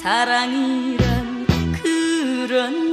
사랑이란 그런